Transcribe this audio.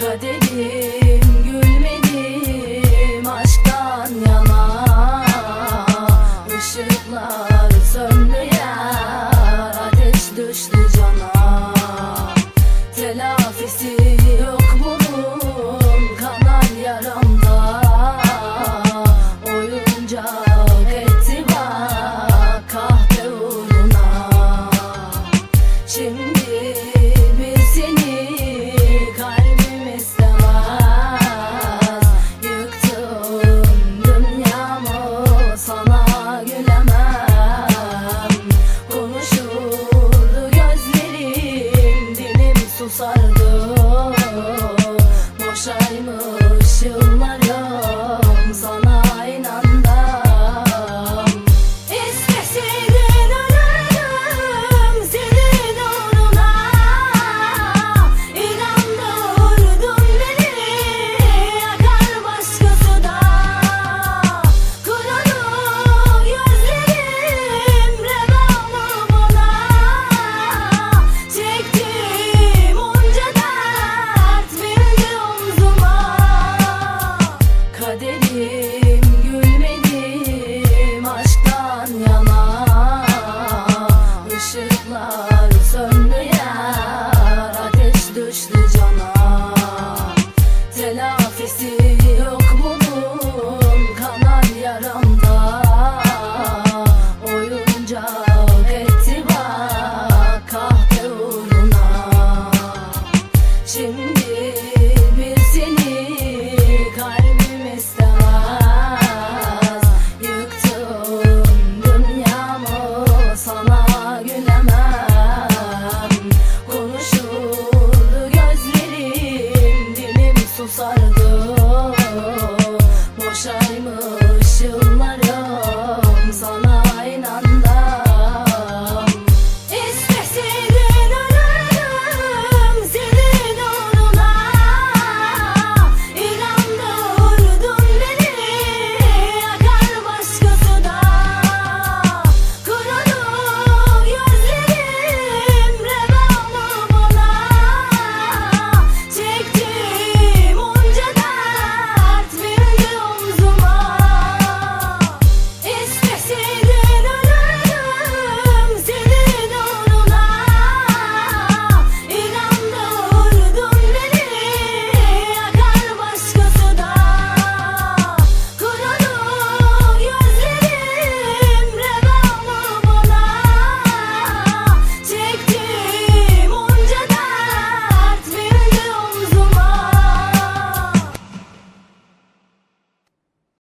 kaderim gülmedim aşktan yana. Işıklar sönmeye ateş düştü cana.